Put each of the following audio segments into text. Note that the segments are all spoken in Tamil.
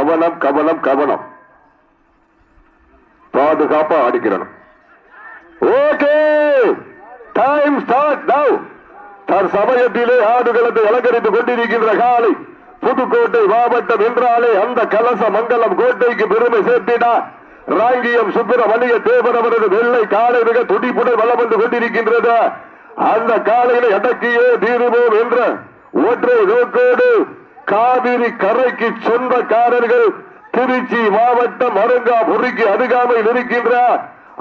கவனம் கவனம் கவனம். பாதுகாப்பா ஆடிக்கிறணும். ஓகே! டைம் ஸ்டார்ட் நவ் சமயத்திலே ஆடுகளத்தை அலங்கரித்துக் கொண்டிருக்கின்ற காலை புதுக்கோட்டை மாவட்டம் என்றாலே அந்த கலச மங்கலம் கோட்டைக்கு பெருமை சேர்த்திடா ராங்கியம் சுப்பிரமணிய தேவர் அவரது வெள்ளை காலை மிக துடிப்புடன் வளம் வந்து கொண்டிருக்கின்றது. அந்த காலையில அடக்கியே தீருவோம் என்ற ஒற்றை நோக்கோடு காவிரி கரைக்கு சொந்தக்காரர்கள் திருச்சி மாவட்டம் அருங்காபுரிக்கு அருகாமையில் இருக்கின்ற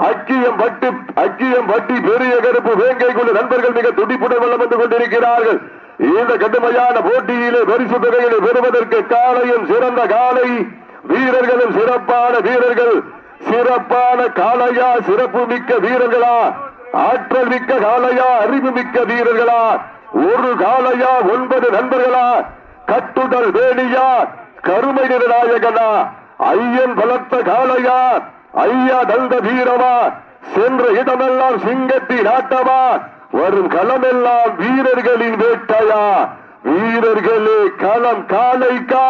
அக்கியம் பட்டு அக்கியம் பட்டி பெரிய கருப்பு வேங்கை கொண்டு நண்பர்கள் மிக துடிப்புடன் வளம் வந்து கொண்டிருக்கிறார்கள். இந்த கடுமையான போட்டியிலே பரிசு தொகைகளை பெறுவதற்கு காலையும் சிறந்த காலை வீரர்களும் சிறப்பான வீரர்கள் சிறப்பான காளையா சிறப்பு மிக்க வீரர்களா ஆற்றல் மிக்க காளையா அறிவு மிக்க வீரர்களா ஒரு காளையா ஒன்பது நண்பர்களா கட்டுதல் வேணியார் கருமை நிறநாயகனா ஐயன் பலத்த காளையார் ஐயா தந்த வீரமா சென்ற இடமெல்லாம் சிங்கத்தி நாட்டமா வரும் களமெல்லாம் வீரர்களின் வேட்டையா வீரர்களே களம் காளைக்கா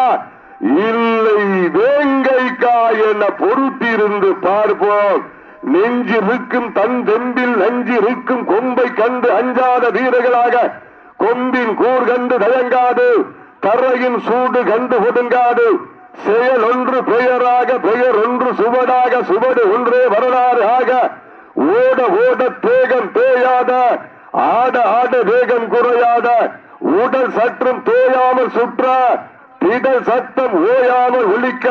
இல்லை வேங்கைக்கா என பொறுத்திருந்து பார்ப்போம். நெஞ்சிருக்கும் தன் தெம்பில் நஞ்சிருக்கும் கொம்பை கண்டு அஞ்சாத வீரர்களாக கொம்பின் கூர் கண்டு தயங்காது. தரையின் சூடு கண்டு ஒதுங்காது செயல் ஒன்று பெயராக பெயர் ஒன்று சுவடாக சுவடு ஒன்றே வரலாறு ஆக. ஓட ஓட தேகம் தேயாத ஆட ஆட வேகம் குறையாத. உடல் சற்றும் தேயாமல் சுற்ற திடல் சத்தம் ஓயாமல் ஒலிக்க.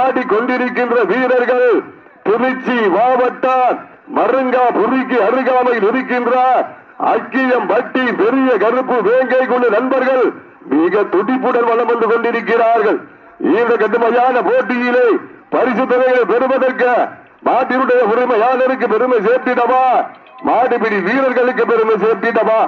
ஆடிக்கொண்டிருக்கின்ற வீரர்கள் திருச்சி மாவட்டம் மருங்கா புரிக்கு அருகாமையில் இருக்கின்ற அக்கியம் பட்டி பெரிய கருப்பு வேங்கை கொண்டு நண்பர்கள் மிக துடிப்புடன் வளம் வந்து கொண்டிருக்கிறார்கள். இந்த கடுமையான போட்டியிலே பரிசு தொகைகளை பெறுவதற்கு மாட்டினுடைய உரிமையாளருக்கு பெருமை சேர்த்திடவா? மாடுபிடி வீரர்களுக்கு பெருமை சேர்த்திடவா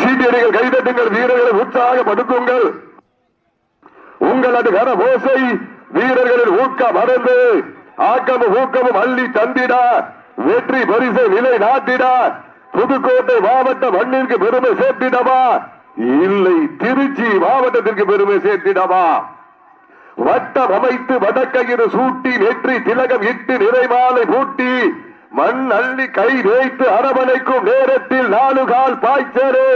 சீட்டியடிகள் கைதட்டுங்கள் வீரர்களை உற்சாகப்படுத்துங்கள். உங்களது கர ஓசை வீரர்களின் ஊக்கம் மறந்து ஆக்கமும் ஊக்கமும் அள்ளி தந்திட. வெற்றி பரிசை நிலை நாட்டிட. புதுக்கோட்டை மாவட்ட மண்ணிற்கு பெருமை சேர்த்திடவா? இல்லை திருச்சி மாவட்டத்திற்கு பெருமை சேர்த்திடவா? வட்டம் அமைத்து வடக்கையிறு சூட்டி வெற்றி திலகம் இட்டு நிறைமாலை பூட்டி மண் அள்ளி கை வைத்து அரவணைக்கும் நேரத்தில் நாலு கால் பாய்ச்சலே.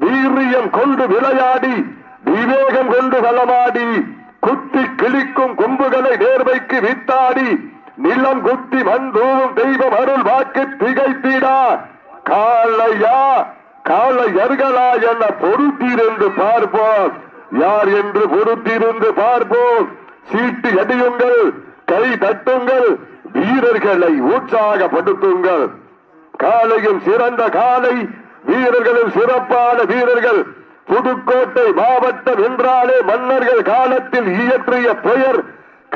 வீரியம் கொண்டு விளையாடி விவேகம் கொண்டு வளமாடி குத்தி கிழிக்கும் கொம்புகளை நேர்வைக்கு வித்தாடி நிலம் குத்தி மண் தெய்வம் அருள் வாக்கு திகைத்திடா. காலையா காளையர்களா என பொறுத்திருந்து பார்ப்போம். யார் என்று பொறுத்திருந்து பார்ப்போம். சீட்டு எடியுங்கள் கை தட்டுங்கள் வீரர்களை உற்சாகப்படுத்துங்கள். காலையும் சிறந்த காலை வீரர்களில் சிறப்பான வீரர்கள். புதுக்கோட்டை மாவட்டம் என்றாலே மன்னர்கள் காலத்தில் இயற்றிய பெயர்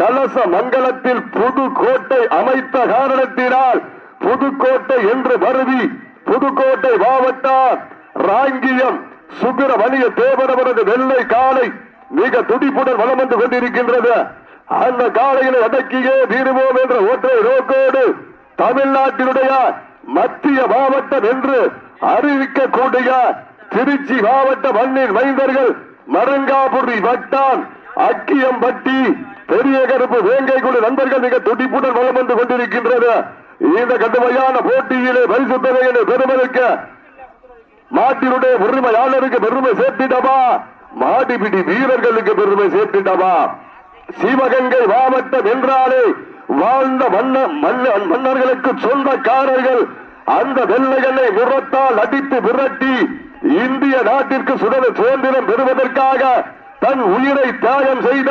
கலச மங்கலத்தில் புதுக்கோட்டை அமைத்த காரணத்தினால் புதுக்கோட்டை என்று மருவி புதுக்கோட்டை மாவட்டம் ராங்கியம் சுப்பிரமணிய தேவரவரது வெள்ளை காலை மிக துடிப்புடன் வளம் வந்து கொண்டிருக்கின்றது. அந்த காலையில் அடக்கியே தீருவோம் என்ற ஒற்றை நோக்கோடு தமிழ்நாட்டினுடைய மத்திய மாவட்டம் என்று அறிவிக்கக்கூடிய திருச்சி மாவட்ட மண்ணின் மைந்தர்கள் மருங்காபுரி வட்டான் அக்கியம்பட்டி பெரிய கருப்பு வேங்கை குழு நண்பர்கள் மிக துடிப்புடன் வளம் வந்து கொண்டிருக்கின்றது. இந்த கடுமையான போட்டியிலே பரிசு தொகையினை பெறுவதற்கு மாட்டினுடைய உரிமையாளருக்கு பெருமை சேர்த்திட்டவா மாடிபிடி வீரர்களுக்கு பெருமை சேர்த்திட்டவா சிவகங்கை மாவட்டம் என்றாலே வாழ்ந்த மன்ன- மன்னர்களுக்கு சொந்தக்காரர்கள் அந்த வெள்ளைகளை முரத்தால் அடித்து விரட்டி இந்திய நாட்டிற்கு சுதந்திர சுதந்திரம் பெறுவதற்காக தன் உயிரை தியாகம் செய்த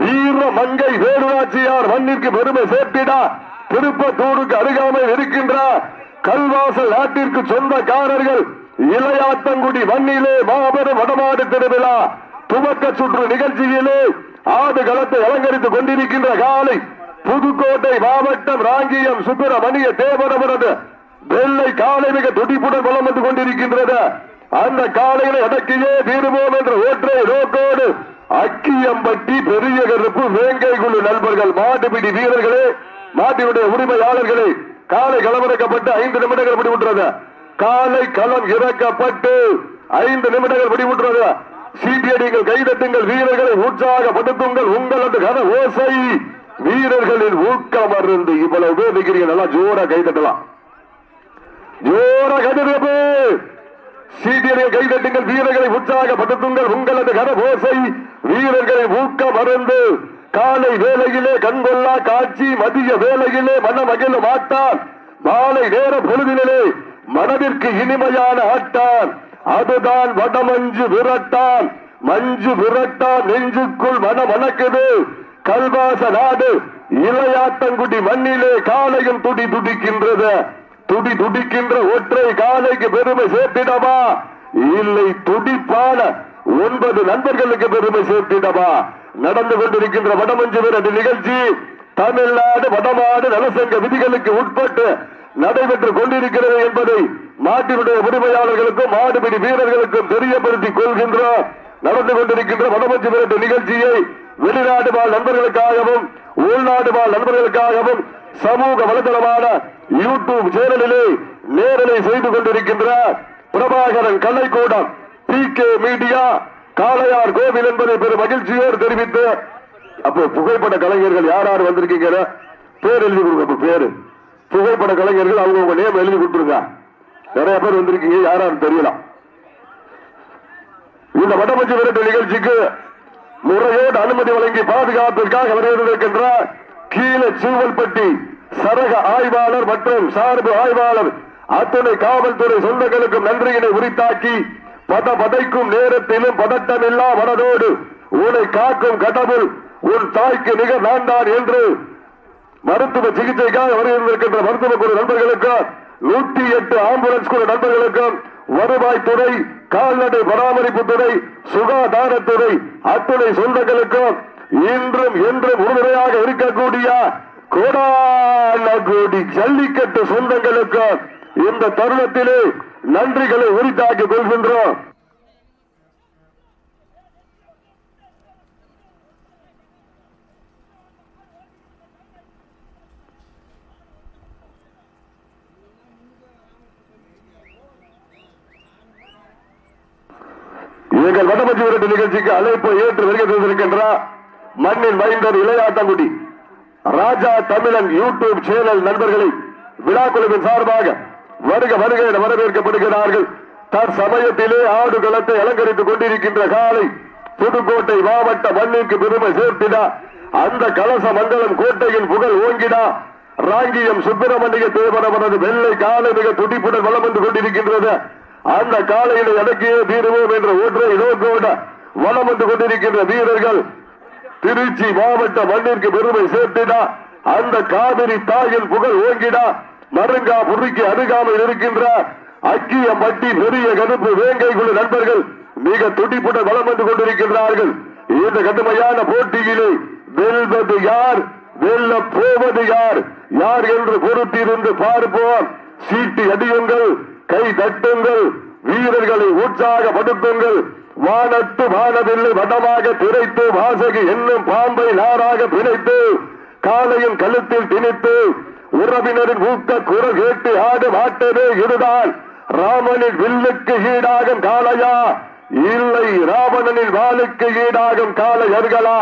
வீர மங்கை வேலுநாச்சியார் மண்ணிற்கு பெருமை சேர்த்திட திருப்பத்தூருக்கு அருகாமல் இருக்கின்ற கல்வாசல் நாட்டிற்கு சொந்தக்காரர்கள் இளையாத்தங்குடி மண்ணிலே மாபெரும் வடமாடு திருவிழா துவக்க சுற்று நிகழ்ச்சியிலே ஆடு களத்தை அலங்கரித்துக் கொண்டிருக்கின்ற காலை புதுக்கோட்டை மாவட்டம் ராங்கியம் சுப்பிரமணிய தேவரவரது வெள்ளை காலை மிக துடிப்புடன் வளம் வந்து கொண்டிருக்கின்றது. அந்த காலையில அடக்கியே தீருவோம் என்ற ஒற்றை நோக்கோடு அக்கியம்பட்டி பெரிய கருப்பு வேங்கை குழு நண்பர்கள் மாட்டுப்பிடி வீரர்களே மாட்டினுடைய உரிமையாளர்களே காலை களமிறக்கப்பட்டு ஐந்து நிமிடங்கள் முடிவுற்றது. காலை களம் இறக்கப்பட்டு ஐந்து நிமிடங்கள் முடிவுற்றது. சீட்டியடிங்கள் கைதட்டுங்கள் வீரர்களை உற்சாகப்படுத்துங்கள் உங்களது கன ஓசை. வீரர்களின் ஊக்கம் அருந்து இவ்வளவு பேர் நிற்கிறீங்க நல்லா ஜோர கைதட்டலாம் ஜோரா கைதட்டு சீட்டியடிகள் கைதட்டுங்கள் வீரர்களை உற்சாகப்படுத்துங்கள் உங்களது கன வீரர்களை ஊக்கம் அருந்து காலை வேலையிலே கண்கொள்ளா காட்சி மதிய வேலையிலே மன மகிழ மாட்டான். மாலை நேர பொழுதினிலே மனதிற்கு இனிமையான ஆட்டான். அதுதான் வடமஞ்சு விரட்டான். மஞ்சு விரட்டான் நெஞ்சுக்குள் மனம் மணக்குது கல்வாச நாடு இளையாத்தங்குடி மண்ணிலே காலையும் துடி துடிக்கின்றது. துடி துடிக்கின்ற ஒற்றை காலைக்கு பெருமை சேர்த்திடவா? இல்லை துடிப்பான ஒன்பது நண்பர்களுக்கு பெருமை சேர்த்திடவா? நடந்து கொண்டிருக்கின்ற வடமஞ்சு விரட்டு நிகழ்ச்சி தமிழ்நாடு வடமாடு நலசங்க விதிகளுக்கு உட்பட்டு நடைபெற்றுக் கொண்டிருக்கிறது என்பதை நாட்டினுடைய உரிமையாளர்களுக்கும் மாடுபிடி வீரர்களுக்கும் தெரியப்படுத்திக் கொள்கின்ற நடந்து கொண்டிருக்கின்ற வடமஞ்சு விரட்டு நிகழ்ச்சியை வெளிநாடு வாழ் நண்பர்களுக்காகவும் உள்நாடு வாழ் நண்பர்களுக்காகவும் சமூக வலைதளமான யூடியூப் சேனலிலே நேரலை செய்து கொண்டிருக்கின்ற Prabhakaran கலைக்கூடம் P K media Kalaiyar Kovil என்பதை பெரும் மகிழ்ச்சியோடு தெரிவித்து அப்போ புகைப்பட கலைஞர்கள் யார் யார் வந்திருக்கீங்க பேர் எழுதி கொடுங்க பேரு. புகைப்பட கலைஞர்கள் அவங்க உங்க நேம் எழுதி கொடுத்துருங்க. நிறைய பேர் வந்திருக்கீங்க யாராரு தெரியலாம் இந்த வடமஞ்சு விரட்டு நிகழ்ச்சிக்கு முறையோடு அனுமதி வழங்கி பாதுகாப்பிற்காக வருகின்ற கீழே சூவல்பட்டி சரக ஆய்வாளர் மற்றும் சார்பு ஆய்வாளர் அத்துணை காவல்துறை சொந்தங்களுக்கும் நன்றியினை உரித்தாக்கி பத பதைக்கும் நேரத்திலும் பதட்டமில்லா மனதோடு உன்னை காக்கும் கடவுள் உன் தாய்க்கு நிகர் நான்தான் என்று மருத்துவ சிகிச்சைக்காக வருகின்றிருக்கின்ற மருத்துவ குழு நண்பர்களுக்கும் நூற்றி எட்டு ஆம்புலன்ஸ் குழு நண்பர்களுக்கும் வருவாய்த்துறை கால்நடை பராமரிப்பு துறை சுகாதாரத்துறை அத்துணை சொந்தங்களுக்கும் இன்றும் என்றும் உறுதுணையாக இருக்கக்கூடிய கோடான கோடி ஜல்லிக்கட்டு சொந்தங்களுக்கும் இந்த தருணத்திலே நன்றிகளை உரித்தாக்கிக் கொள்கின்றோம். எங்கள் வடமஞ்சி விரட்டு நிகழ்ச்சிக்கு அழைப்பை ஏற்று வருகை தந்திருக்கின்றார் மண்ணின் மைந்தர் இளையாட்டங்குடி ராஜா தமிழன் யூடியூப் சேனல் நண்பர்களை விழாக்குழுவின் சார்பாக வருக வருக என வரவேற்கப்படுகிறார்கள். தற்சமயத்திலே ஆடு களத்தை அலங்கரித்துக் கொண்டிருக்கின்ற காலை புதுக்கோட்டை மாவட்ட மண்ணிற்கு பெருமை சேர்த்திட அந்த கலச மண்டலம் கோட்டையின் புகழ் ஓங்கிடா ராங்கியம் சுப்பிரமணிய தேவரவனது வெள்ளை காலை மிக துடிப்புடன் வளம் வந்து கொண்டிருக்கின்றது. அந்த காலையில அடக்கிய தீருவோம் என்ற ஒற்றை நோக்கோட வளம் வந்து கொண்டிருக்கின்ற வீரர்கள் திருச்சி மாவட்ட மண்ணிற்கு பெருமை சேர்த்திடா அந்த காவிரி தாயில் புகழ் ஓங்கிடா மருங்கா புரிக்கு அருகாமையில் இருக்கின்ற அக்கியம்பட்டி பெரிய கருப்பு வேங்கை குழு நண்பர்கள் மிக துடிப்புடன் வளம் வந்து கொண்டிருக்கின்றார்கள். இந்த கடுமையான போட்டியிலே வெல்வது யார்? வெல்ல போவது யார்? யார் என்று பொறுத்திருந்து பார்ப்போம். சீட்டி அடியுங்கள். கை தட்டுங்கள் வீரர்களை உற்சாகப்படுத்துங்கள். வானத்து வானவில்லை வடமாக திரைத்து வாசகி என்னும் பாம்பை நாராக பிணைத்து காலையின் கழுத்தில் திணித்து உறவினரின் ஊக்க குரல் கேட்டு ஆடு மாட்டதே இதுதான். ராமனின் வில்லுக்கு ஈடாகும் காளையா? இல்லை ராவணனின் வாளுக்கு ஈடாகும் காளையர்களா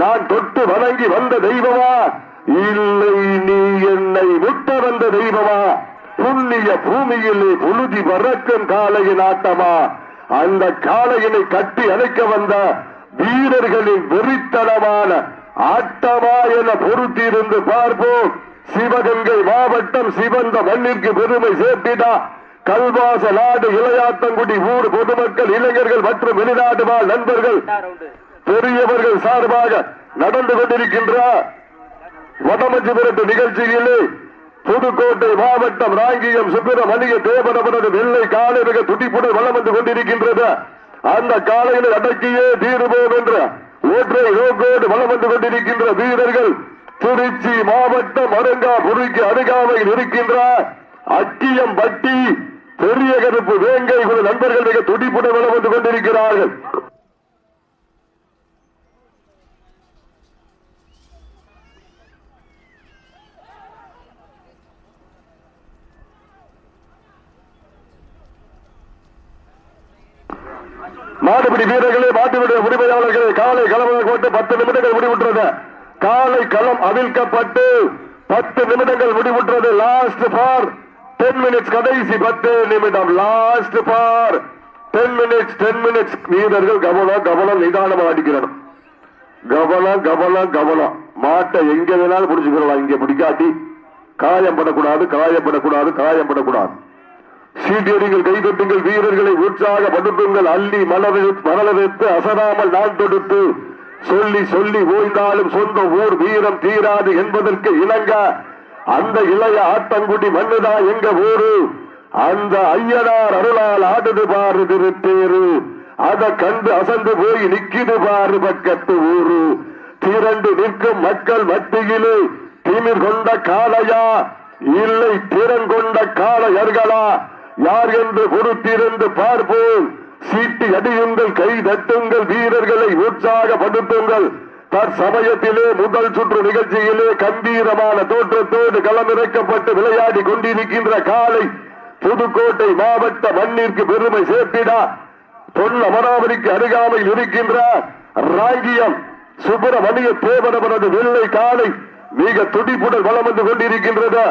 நான் தொட்டு வணங்கி வந்த தெய்வமா? இல்லை நீ என்னை முட்ட வந்த தெய்வமா? புண்ணிய பூமியிலே புழுதி வரக்கும் காளையின் ஆட்டமா? அந்த காளையினை கட்டி அணைக்க வந்த வீரர்களின் வெறித்தனமான ஆட்டமா என பொருத்தியிருந்து பார்ப்போம். சிவகங்கை மாவட்டம் சிவந்த மண்ணிற்கு பெருமை சேர்த்திடா. கல்வாச நாடு இளையாத்தங்குடி ஊர் பொதுமக்கள் இளைஞர்கள் மற்றும் வெளிநாடு வாழ் நண்பர்கள். பெரியவர்கள் சார்பாக நடந்து கொண்டிருக்கின்ற வடமஞ்சு விரட்டு நிகழ்ச்சியிலே புதுக்கோட்டை மாவட்டம் ராங்கியம் சுப்பிரமணிய தேவரவரது வெள்ளை காலை மிக துடிப்புடன் வளம் வந்து கொண்டிருக்கின்றது. அந்த காலையில் அடக்கியே தீருவோம் என்ற ஒற்றை நோக்கோடு வளம் வந்து கொண்டிருக்கின்ற வீரர்கள் திருச்சி மாவட்டம் அருங்கா புரிக்கு அருகாமையில் இருக்கின்ற அக்கியம் பட்டி பெரிய கருப்பு வேங்கை நண்பர்கள் மிக துடிப்புடன் வளம் வந்து கொண்டிருக்கிறார்கள். மாடுபிடி வீரர்களே மாட்டுடைய உரிமையாளர்களே காலை களம் போட்டு பத்து நிமிடங்கள் முடிவுற்றது. காலை களம் அவிழ்க்கப்பட்டு பத்து நிமிடங்கள் முடிவுற்றது. லாஸ்ட் பார் டென் மினிட்ஸ் கடைசி பத்து நிமிடம். Last for ten minutes ten minutes வீரர்கள் கவனம் கவனம் நிதானமாக அடிக்கிறணும். கவனம் கவனம் கவனம். மாட்டை எங்க வேணாலும் பிடிச்சுக்கலாம் இங்க பிடிக்காட்டி காயம் காயப்படக்கூடாது காயப்படக்கூடாது காயப்படக்கூடாது சீட்டியடிகள் கைதட்டுங்கள் வீரர்களை உற்சாகப்படுத்துங்கள் அள்ளி மலர் மலரெடுத்து அசராமல் நாள் தொடுத்து சொல்லி சொல்லி ஓய்ந்தாலும் சொந்த ஊர் வீரம் தீராது என்பதற்கு இணங்க அந்த இளைய ஆத்தங்குடி மண்ணுதான் எங்க ஊரு? அந்த ஐயனார் அருளால் ஆடுது பாரு திருத்தேரு அதை கண்டு அசந்து போய் நிக்குது பாரு பக்கத்து ஊரு. திரண்டு நிற்கும் மக்கள் மத்தியிலே திமிர் கொண்ட காளையா? இல்லை திறன் கொண்ட காளையர்களா? யார் என்று பொறுத்திருந்து பார்ப்போம். சீட்டு அடியுங்கள் கை தட்டுங்கள் வீரர்களை உற்சாகப்படுத்துங்கள். தற்சமயத்திலே முதல் சுற்று நிகழ்ச்சியிலே கம்பீரமான தோற்றத்தோடு களமிறக்கப்பட்டு விளையாடி கொண்டிருக்கின்ற காலை புதுக்கோட்டை மாவட்ட மண்ணிற்கு பெருமை சேர்த்திடா. தொல் அமராவதிக்கு அருகாமையில் இருக்கின்ற ராங்கியம் சுப்பிரமணிய தேவனவரது வெள்ளை காலை மிக துடிப்புடன் வளம் வந்து கொண்டிருக்கின்றது.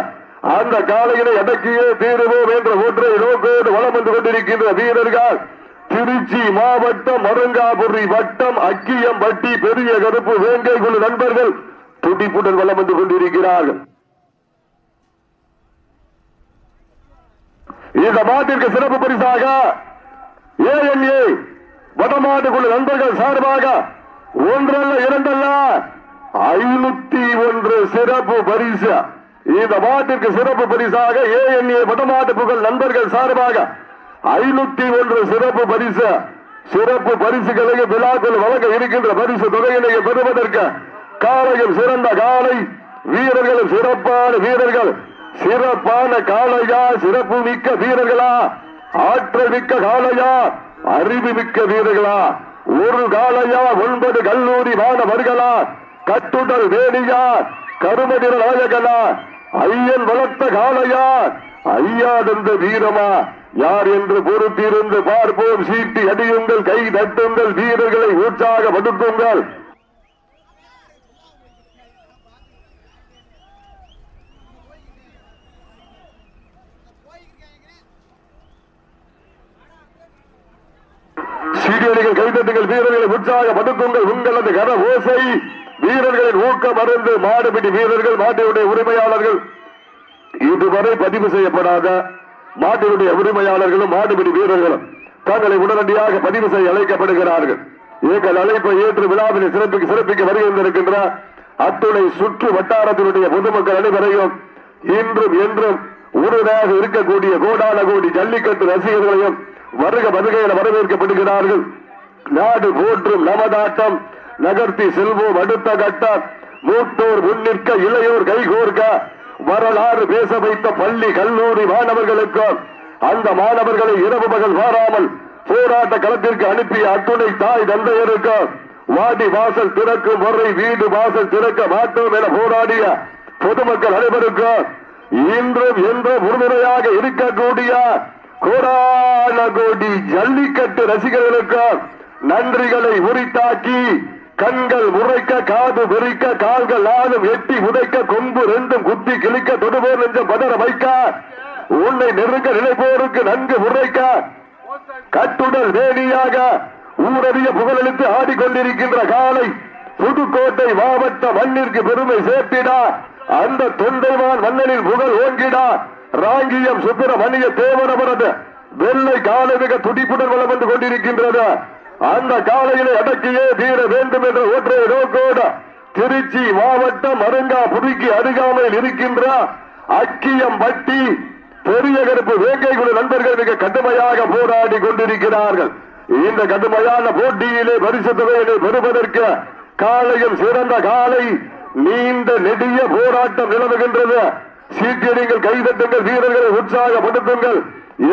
அந்த காலையினை அடக்கியே தீருவோம் என்ற ஒன்றை நோக்கோடு வளம் வந்து கொண்டிருக்கின்ற வீரர்கள் திருச்சி மாவட்டம் மருங்காபுரி வட்டம் அக்கியம் வட்டி பெரிய கருப்பு வேங்கை குழு நண்பர்கள் துடிப்புடன் வளம் வந்து கொண்டிருக்கிறார்கள். இந்த மாட்டிற்கு சிறப்பு பரிசாக ஏஎன்ஏ வடமாடு குழு நண்பர்கள் சார்பாக ஒன்றல்ல இரண்டல்ல ஐநூத்தி ஒன்று சிறப்பு பரிசு. இந்த வாட்டிற்கு சிறப்பு பரிசாக ஏஎன்ஏ வடமாடு புகழ் நண்பர்கள் சார்பாக ஐநூத்தி ஒன்று சிறப்பு பரிசு. சிறப்பு பரிசுகளை விழாக்கள் வழங்க இருக்கின்ற பரிசு தொகையினை பெறுவதற்கு காலையில் சிறந்த காலை வீரர்களும் சிறப்பான வீரர்கள். சிறப்பான காளையா சிறப்பு மிக்க வீரர்களா? ஆற்றல் மிக்க காளையா? அறிவு மிக்க வீரர்களா? ஒரு காளையா ஒன்பது கல்லூரி மாணவர்களா? கட்டுடல் வேணியா? கருமதிர நாயகனா? ஐயன் வளர்த்த காளையா ஐயாதந்த வீரமா? யார் என்று பொறுத்திருந்து பார்ப்போம். சீட்டி அடியுங்கள் கை தட்டுங்கள் வீரர்களை உற்சாகப்படுத்துங்கள் சீடியடிகள் கைதட்டுங்கள் வீரர்களை உற்சாகப்படுத்துங்கள் உங்களது கன ஓசை வீரர்களின் ஊக்கம் அறிந்து மாடுபிடி வீரர்கள் மாட்டினுடைய உரிமையாளர்கள். இதுவரை பதிவு செய்யப்படாத மாட்டினுடைய உரிமையாளர்களும் மாடுபிடி வீரர்களும் தங்களை உடனடியாக பதிவு செய்ய அழைக்கப்படுகிறார்கள். எங்கள் அழைப்பை ஏற்று விழாவினை சிறப்பிக்க சிறப்பிக்க வருகின்றிருக்கின்ற அத்துணை சுற்று வட்டாரத்தினுடைய பொதுமக்கள் அனைவரையும் இன்றும் என்றும் உறுதியாக இருக்கக்கூடிய கோடான கோடி ஜல்லிக்கட்டு ரசிகர்களையும் வருக வருகையில் வரவேற்கப்படுகிறார்கள். நாடு போற்றும் நமதாட்டம் நகர்த்தி செல்வோம் அடுத்த கட்டம் மூத்தோர் முன்னிற்க இளையோர் கைகோர்க்க. வரலாறு பேச வைத்த பள்ளி கல்லூரி மாணவர்களுக்கும் அந்த மாணவர்களை இரவு மகள் வாராமல் போராட்ட களத்திற்கு அனுப்பிய அத்துணை தாய் தந்தையருக்கும் வாடி வாசல் திறக்கும் வரை வீடு வாசல் திறக்க மாட்டோம் என போராடிய பொதுமக்கள் அனைவருக்கும் இன்றும் என்றும் உறுதுணையாக இருக்கக்கூடிய கோடான கோடி ஜல்லிக்கட்டு ரசிகர்களுக்கும் நன்றிகளை உரித்தாக்கி கண்கள் உரைக்க காது வெறிக்க கால்கள் ஆளும் எட்டி உதைக்க கொம்பு ரெண்டும் குத்தி கிழிக்க தொடுபோர் நெஞ்சம் பதற வைக்க உன்னை நெருங்க நினைப்போருக்கு நன்கு உரைக்க கட்டுடல் வேணியாக ஊரறிய புகழெழுத்து ஆடிக்கொண்டிருக்கின்ற காலை புதுக்கோட்டை மாவட்ட மண்ணிற்கு பெருமை சேர்த்திடா. அந்த தொண்டைவான் மன்னனின் புகழ் ஓங்கிடா. ராங்கியம் சுப்பிரமணிய தேவனவரது வெள்ளை காலமிக துடிப்புடன் வளம் வந்து கொண்டிருக்கின்றது. அந்த காலையிலே அடக்கியே தீர வேண்டும் என்ற ஒற்றை நோக்கோடு திருச்சி மாவட்டம் அருங்கா புதுக்கி அருகாமையில் இருக்கின்ற அக்கியம் பட்டி பெரிய கருப்பு வேங்கை குழு நண்பர்கள் மிக கடுமையாக போராடி கொண்டிருக்கிறார்கள். இந்த கடுமையான போட்டியிலே பரிசு தொகையிலே பெறுவதற்கு காலையும் சிறந்த காலை நீண்ட நெடிய போராட்டம் நிலவுகின்றது. சீக்கிரங்கள் கைதட்டுங்கள் வீரர்களை உற்சாகப்படுத்துங்கள்.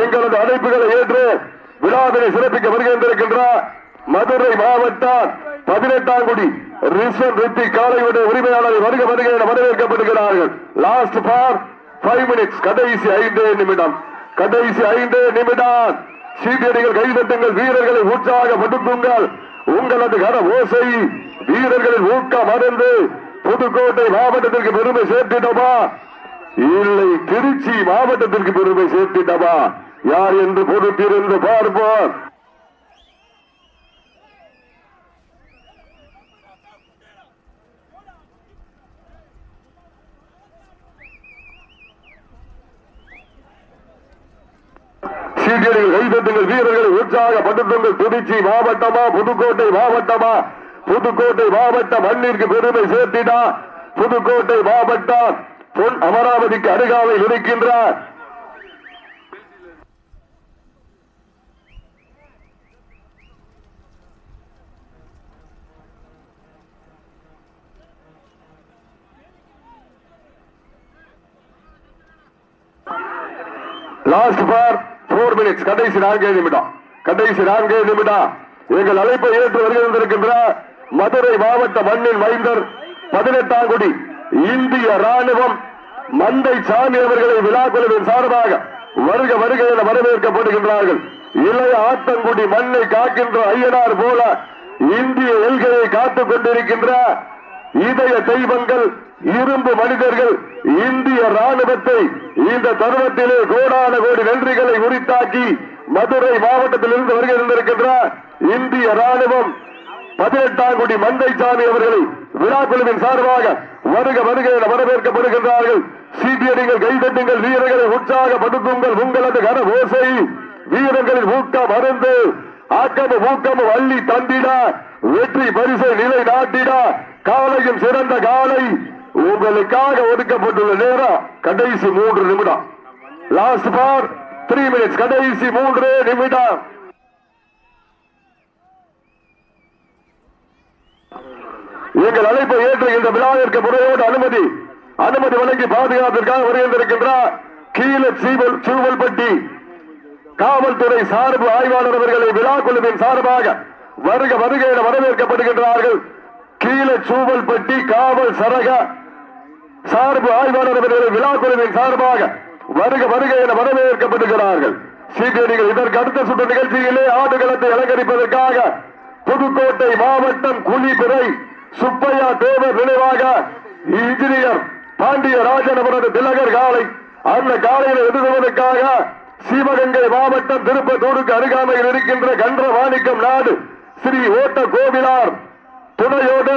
எங்களது அழைப்புகளை ஏற்று விழாவினை சிறப்பிக்க வருகின்றிருக்கின்றார் மதுரை மாவட்டம் பதினெட்டாம் குடி. ரிஷன் ரித்தி காலையுடைய உரிமையாளரை வருக வருக என வரவேற்கப்படுகிறார்கள். லாஸ்ட் ஃபார் ஃபைவ் மினிட்ஸ் கடைசி ஐந்து நிமிடம். கடைசி ஐந்து நிமிடம். சீட்டியடிகள் கைதட்டுங்கள் வீரர்களை உற்சாகப்படுத்துங்கள் உங்களது கன ஓசை வீரர்களின் ஊக்கம் அறிந்து புதுக்கோட்டை மாவட்டத்திற்கு பெருமை சேர்த்திடமா இல்லை திருச்சி மாவட்டத்திற்கு பெருமை சேர்த்திட்டவா யார் என்று பொறுத்திருந்து பார்ப்போம். சீக்கிரம் கைதட்டுங்கள் வீரர்களை உற்சாகப்படுத்துங்கள். திருச்சி மாவட்டமா? புதுக்கோட்டை மாவட்டமா? புதுக்கோட்டை மாவட்ட மண்ணிற்கு பெருமை சேர்த்திடா. புதுக்கோட்டை மாவட்டம் பொன் அமராவதிக்கு அருகாமையில் இருக்கின்றார். லாஸ்ட் பார் மினிட்ஸ் கடைசி நான்கே நிமிடம். கடைசி நான்கே நிமிடம். எங்கள் அழைப்பை ஏற்று வருகின்றிருக்கின்ற மதுரை மாவட்ட மண்ணின் மைந்தர் பதினெட்டாம் குடி இந்திய ராணுவம் மந்தை சாமி அவர்களை விழாக்குழுவின் சார்பாக வருக வருக என வரவேற்கப்படுகின்றார்கள். இளைய ஆத்தங்குடி மண்ணை காக்கின்ற ஐயனார் போல இந்திய எல்கையை காத்துக் கொண்டிருக்கின்ற இதய தெய்வங்கள் இரும்பு மனிதர்கள் இந்திய ராணுவத்தை இந்த தருணத்திலே கோடான கோடி நன்றிகளை உரித்தாக்கி மதுரை மாவட்டத்தில் இருந்து வருகின்றிருக்கின்ற இந்திய ராணுவம் பதினெட்டாம் கோடி மந்தைசாமி அவர்களை விழாக்குழுவின் சார்பாக வருக வருக என வரவேற்கப்படுகின்றார்கள். சிபிஐடிகள் கைதட்டுங்கள் வீரர்களை உற்சாகப்படுத்துங்கள் உங்களது கன ஓசை வீரர்களின் ஊக்கம் அருந்து ஆக்கமும் ஊக்கமும் அள்ளி தந்திட வெற்றி பரிசை நிலை நாட்டிட காலையும் சிறந்த காலை உங்களுக்காக ஒதுக்கப்பட்டுள்ள நேரம் கடைசி மூன்று நிமிடம். லாஸ்ட் பார் த்ரீ மினிட்ஸ் கடைசி மூன்று நிமிடம். எங்கள் அழைப்பை ஏற்றுகின்ற இந்த விழாவிற்கு முறையோடு அனுமதி அனுமதி வழங்கி பாதுகாப்பிற்காக வருகின்றிருக்கின்றார் கீழே சீவல் சூவல்பட்டி. காவல்துறை சார்பு ஆய்வாளர் அவர்களை விழா குழுவின் சார்பாக வருக வருக வரவேற்கப்படுகின்றார்கள். சூவல்பட்டி காவல் சரக சார்பு ஆய்வாளர் அவர்களை விழா குழுவின் சார்பாக வருக வருக என வரவேற்கப்படுகிறார்கள். சீக்கிரங்கள் இதற்கு அடுத்த சுற்று நிகழ்ச்சியிலே ஆடுகளத்தை அலங்கரிப்பதற்காக புதுக்கோட்டை மாவட்டம் குழித்துறை சுப்பையா தேவர் நினைவாக இன்ஜினியர் பாண்டியராஜன் அவரது திலகர் காலை அந்த காலையில் எழுதுவதற்காக சிவகங்கை மாவட்டம் திருப்பத்தூருக்கு அருகாமையில் இருக்கின்ற கன்ற வாணிக்கம் நாடு ஸ்ரீ ஓட்ட கோவிலார் துணையோடு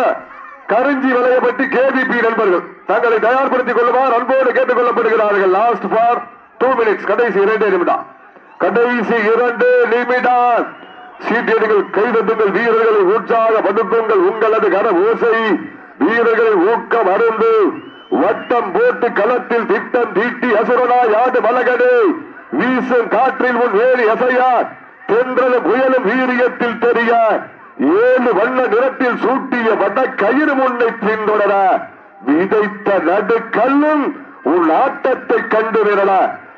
கருஞ்சி வளையப்பட்டு கேபிபி நண்பர்கள் தங்களை தயார்படுத்திக் கொள்ளுமாறு அன்போடு கேட்டுக் கொள்ளப்படுகிறார்கள் லாஸ்ட் ஃபார் டூ மினிட்ஸ் கடைசி இரண்டு நிமிடம். கடைசி இரண்டு நிமிடம். சீட்டியடிகள் கைதட்டுங்கள் வீரர்களை உற்சாகப்படுத்துங்கள் உங்களது கன ஓசை வீரர்களை ஊக்கம் அருந்து வட்டம் போட்டு களத்தில் திட்டம் தீட்டி அசுரனாய் ஆடு மலகடு. வீசும் காற்றில் உன் வேறு அசையார் தென்றலும் புயலும் வீரியத்தில் தெரியார் ஏழு வண்ண நிறத்தில் சூட்டிய வட கயிறு முன்னை பின்தொடர விதைத்த நடுக்கல்லும் உன் ஆட்டத்தை கண்டு விரல.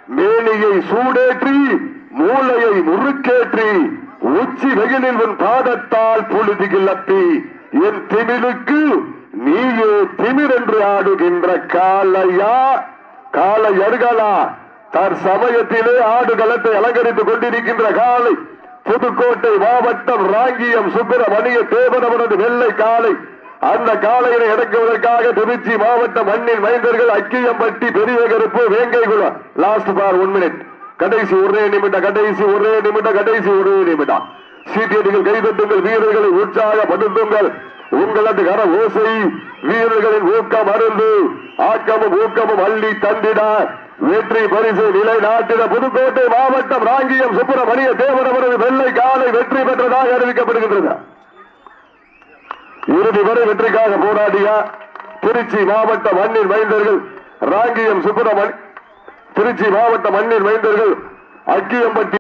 மேனியை சூடேற்றி மூளையை முறுக்கேற்றி உச்சி வெயிலில் உன் பாதத்தால் புழுதி கிளப்பி என் திமிழுக்கு நீயே திமிரென்று ஆடுகின்ற காலையா காலை அருகலா தற்சமயத்திலே ஆடுகளத்தை அலங்கரித்துக் கொண்டிருக்கின்ற காலை புதுக்கோட்டை மாவட்டம் ராங்கியம் சுப்பிரமணிய தேவனவரது வெள்ளை காலை அந்த காலையினை அடக்குவதற்காக திருச்சி மாவட்டம் மண்ணின் மைந்தர்கள் அக்கியம்பட்டி பெரிய கருப்பு Vengaikulam. Last for one minute கடைசி ஒரே நிமிடம் கடைசி ஒரே நிமிடம் கடைசி ஒரே நிமிடம். சீட்டியடிகள் கைதட்டுங்கள் வீரர்களை உற்சாகப்படுத்துங்கள். உங்களது கர ஓசை வீரர்களின் ஊக்கம் அருந்து ஆக்கமும் ஊக்கமும் அள்ளி தந்திட. வெற்றி பரிசு நிலை நாட்டின புதுக்கோட்டை மாவட்டம் ராங்கியம் சுப்பிரமணிய தேவரவரது வெள்ளை காலை வெற்றி பெற்றதாக அறிவிக்கப்படுகின்றது. இறுதி வரை வெற்றிக்காக போராடிய திருச்சி மாவட்ட மண்ணின் மைந்தர்கள் ராங்கியம் சுப்பிரமணி திருச்சி மாவட்ட மண்ணின் மைந்தர்கள் அக்கியம்பட்டி